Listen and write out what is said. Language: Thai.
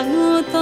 างต